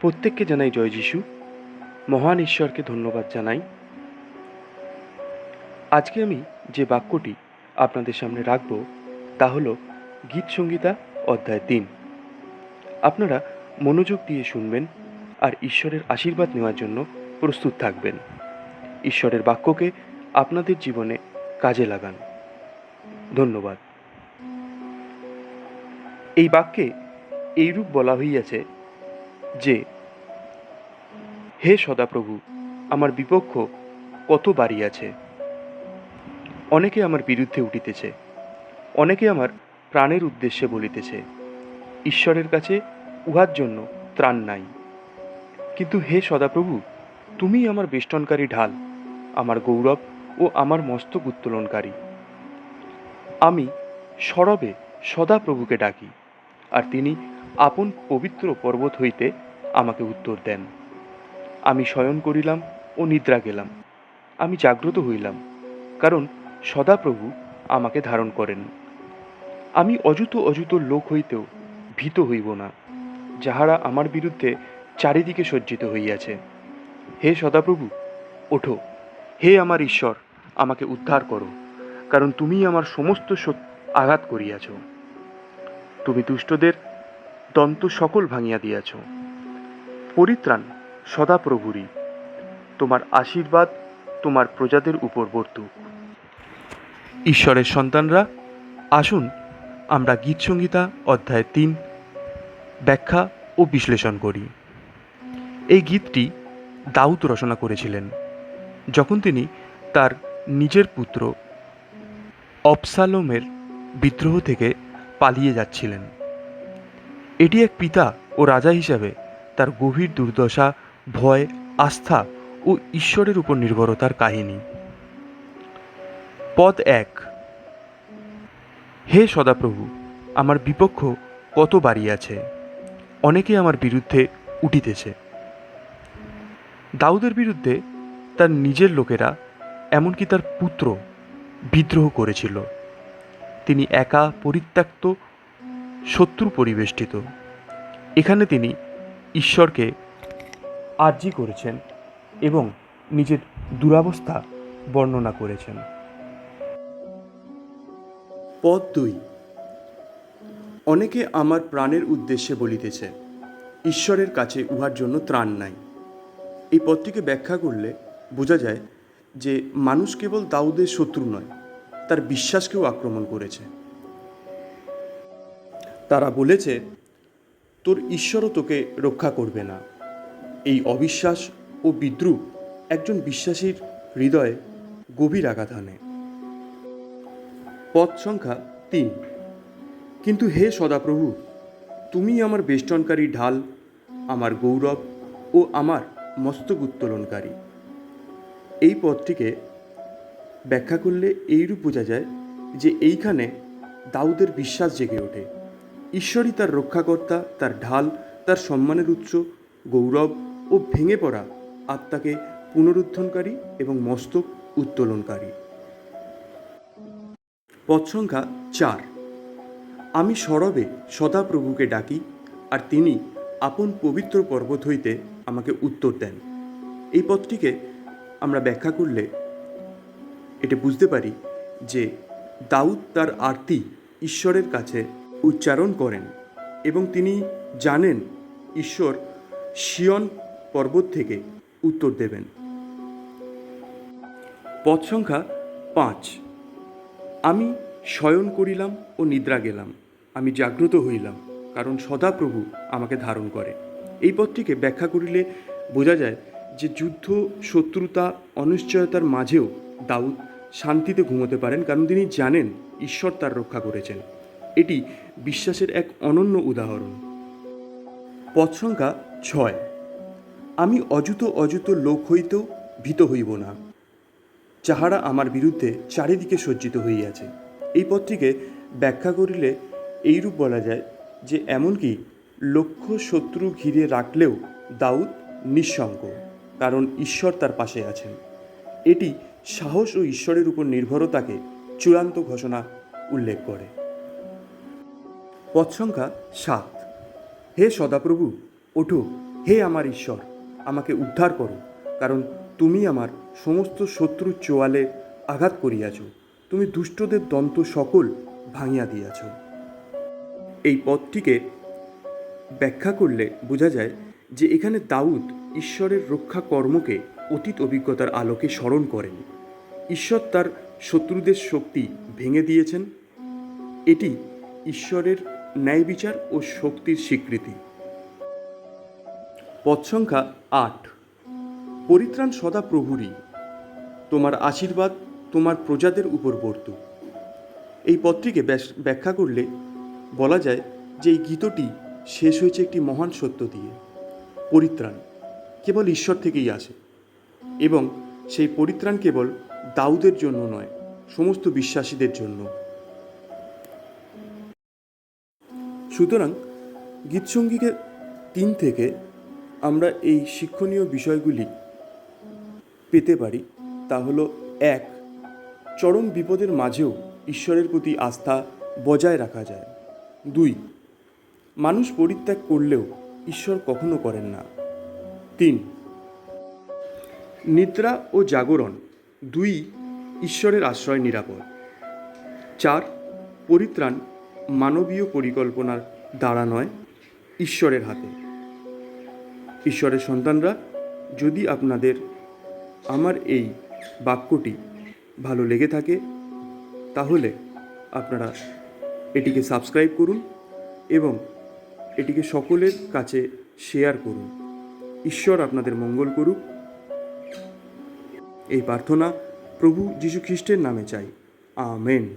প্রত্যেককে জানাই জয় যিশু। মহান ঈশ্বরকে ধন্যবাদ জানাই। আজকে আমি যে বাক্যটি আপনাদের সামনে রাখব, তা হলো গীত সংগীতা অধ্যায় তিন। আপনারা মনোযোগ দিয়ে শুনবেন আর ঈশ্বরের আশীর্বাদ নেওয়ার জন্য প্রস্তুত থাকবেন। ঈশ্বরের বাক্যকে আপনাদের জীবনে কাজে লাগান। ধন্যবাদ। এই বাক্যে এইরূপ বলা হইয়াছে যে, হে সদাপ্রভু, আমার বিপক্ষ কত বাড়িয়াছে। অনেকে আমার বিরুদ্ধে উঠিতেছে, অনেকে আমার প্রাণের উদ্দেশ্যে বলিতেছে, ঈশ্বরের কাছে উহার জন্য ত্রাণ নাই। কিন্তু হে সদাপ্রভু তুমি আমার বেষ্টনকারী ঢাল, আমার গৌরব ও আমার মস্তক উত্তোলনকারী। আমি সরবে সদাপ্রভুকে ডাকি, আর তিনি আপন পবিত্র পর্বত হইতে আমাকে উত্তর দেন। আমি শয়ন করিলাম ও নিদ্রা গেলাম। আমি জাগ্রত হইলাম, কারণ সদাপ্রভু আমাকে ধারণ করেন। আমি অযুত অযুত লোক হইতেও ভীত হইব না, যাহারা আমার বিরুদ্ধে চারিদিকে সজ্জিত হইয়াছে। হে সদাপ্রভু, ওঠো। হে আমার ঈশ্বর, আমাকে উদ্ধার করো, কারণ তুমি আমার সমস্ত সত- আঘাত করিয়াছ। তুমি দুষ্টদের দন্ত সকল ভাঙিয়া দিয়াছ। পরিত্রাণ সদা সদাপ্রভুরই তোমার আশীর্বাদ তোমার প্রজাদের উপর বর্তুক ঈশ্বরের সন্তানরা, আসুন আমরা গীতসংগীতা অধ্যায় তিন ব্যাখ্যা ও বিশ্লেষণ করি। এই গীতটি দাউদ রচনা করেছিলেন, যখন তিনি তার নিজের পুত্র অবসালোমের বিদ্রোহ থেকে পালিয়ে যাচ্ছিলেন। এটি এক পিতা ও রাজা হিসাবে তার গভীর দুর্দশা, ভয়, আস্থা ও ঈশ্বরের উপর নির্ভরতার কাহিনী। পদ এক। হে সদাপ্রভু, আমার বিপক্ষ কত বাড়িয়াছে অনেকে আমার বিরুদ্ধে উঠিতেছে। দাউদের বিরুদ্ধে তার নিজের লোকেরা, এমনকি তার পুত্র বিদ্রোহ করেছিল। তিনি একা, পরিত্যক্ত শত্রু পরিবেষ্টিত। এখানে তিনি ঈশ্বরকে আর্জি করেছেন এবং নিজের দুরাবস্থা বর্ণনা করেছেন। পদ দুই। অনেকে আমার প্রাণের উদ্দেশ্যে বলিতেছে, ঈশ্বরের কাছে উহার জন্য ত্রাণ নাই। এই পদটিকে ব্যাখ্যা করলে বোঝা যায় যে মানুষ কেবল দাউদের শত্রু নয়, তার বিশ্বাসকেও আক্রমণ করেছে। তারা বলেছে, তোর ঈশ্বরও তোকে রক্ষা করবে না। এই অবিশ্বাস ও বিদ্রুপ একজন বিশ্বাসীর হৃদয়ে গভীর আঘাত আনে। পথ সংখ্যা তিন। কিন্তু হে সদাপ্রভু, তুমি আমার বেষ্টনকারী ঢাল, আমার গৌরব ও আমার মস্তক উত্তোলনকারী। এই পদটিকে ব্যাখ্যা করলে এইরূপ বোঝা যায় যে এইখানে দাউদের বিশ্বাস জেগে ওঠে। ঈশ্বরই তার রক্ষাকর্তা, তার ঢাল, তার সম্মানের উৎস, গৌরব ও ভেঙে পড়া আত্মাকে পুনরুত্থনকারী এবং মস্তক উত্তোলনকারী। পদ সংখ্যা চার। আমি সরবে সদাপ্রভুকে ডাকি আর তিনি আপন পবিত্র পর্বত হইতে আমাকে উত্তর দেন। এই পথটিকে আমরা ব্যাখ্যা করলে এটা বুঝতে পারি যে দাউদ তার আরতি ঈশ্বরের কাছে উচ্চারণ করেন এবং তিনি জানেন ঈশ্বর শিয়ন পর্বত থেকে উত্তর দেবেন। পথ সংখ্যা পাঁচ। আমি শয়ন করিলাম ও নিদ্রা গেলাম। আমি জাগ্রত হইলাম, কারণ সদাপ্রভু আমাকে ধারণ করে। এই পদটিকে ব্যাখ্যা করিলে বোঝা যায় যে যুদ্ধ, শত্রুতা, অনিশ্চয়তার মাঝেও দাউদ শান্তিতে ঘুমোতে পারেন, কারণ তিনি জানেন ঈশ্বর তার রক্ষা করেছেন। এটি বিশ্বাসের এক অনন্য উদাহরণ। পথ সংখ্যা ছয়। আমি অযুত অযুত লোক হইতেও ভীত হইব না। যাহারা আমার বিরুদ্ধে চারিদিকে সজ্জিত হইয়াছে। এই পথটিকে ব্যাখ্যা করিলে এইরূপ বলা যায় যে, এমনকি লক্ষ শত্রু ঘিরে রাখলেও দাউদ নিঃসঙ্গ কারণ ঈশ্বর তার পাশে আছেন। এটি সাহস ও ঈশ্বরের উপর নির্ভরতাকে চূড়ান্ত ঘোষণা উল্লেখ করে। পদ সংখ্যা সাত। হে সদাপ্রভু, ওঠো। হে আমার ঈশ্বর, আমাকে উদ্ধার করো, কারণ তুমি আমার সমস্ত শত্রুর চোয়ালে আঘাত করিয়াছ। তুমি দুষ্টদের দন্ত সকল ভাঙিয়া দিয়াছ। এই পথটিকে ব্যাখ্যা করলে বোঝা যায় যে এখানে দাউদ ঈশ্বরের রক্ষা কর্মকে অতীত অভিজ্ঞতার আলোকে স্মরণ করেন। ঈশ্বর তার শত্রুদের শক্তি ভেঙে দিয়েছেন। এটি ঈশ্বরের ন্যায় বিচার ও শক্তির স্বীকৃতি। পদ সংখ্যা আট। পরিত্রাণ সদা প্রভুরই। তোমার আশীর্বাদ তোমার প্রজাদের উপর বর্তুক এই ব্যাস- ব্যাখ্যা করলে বলা যায় যে এই গীতটি শেষ হয়েছে একটি মহান সত্য দিয়ে। পরিত্রাণ কেবল ঈশ্বর থেকেই আসে এবং সেই পরিত্রাণ কেবল দাউদের জন্য নয়, সমস্ত বিশ্বাসীদের জন্য। সুতরাং গীতসঙ্গীকে তিন থেকে আমরা এই শিক্ষণীয় বিষয়গুলি পেতে পারি, তা হলো এক, চরম বিপদের মাঝেও ঈশ্বরের প্রতি আস্থা বজায় রাখা যায়। দুই, মানুষ পরিত্যাগ করলেও ঈশ্বর কখনো করেন না। তিন, নিদ্রা ও জাগরণ দুই ঈশ্বরের আশ্রয় নিরাপদ। চার, পরিত্রাণ মানবীয় পরিকল্পনার দ্বারা নয়, ঈশ্বরের হাতে। ঈশ্বরের সন্তানরা, যদি আপনাদের আমার এই বাক্যটি ভালো লেগে থাকে, তাহলে আপনারা এটিকে সাবস্ক্রাইব করুন এবং এটিকে সকলের কাছে শেয়ার করুন। ঈশ্বর আপনাদের মঙ্গল করুক। এই প্রার্থনা প্রভু যীশু খ্রিস্টের নামে চাই। আমেন।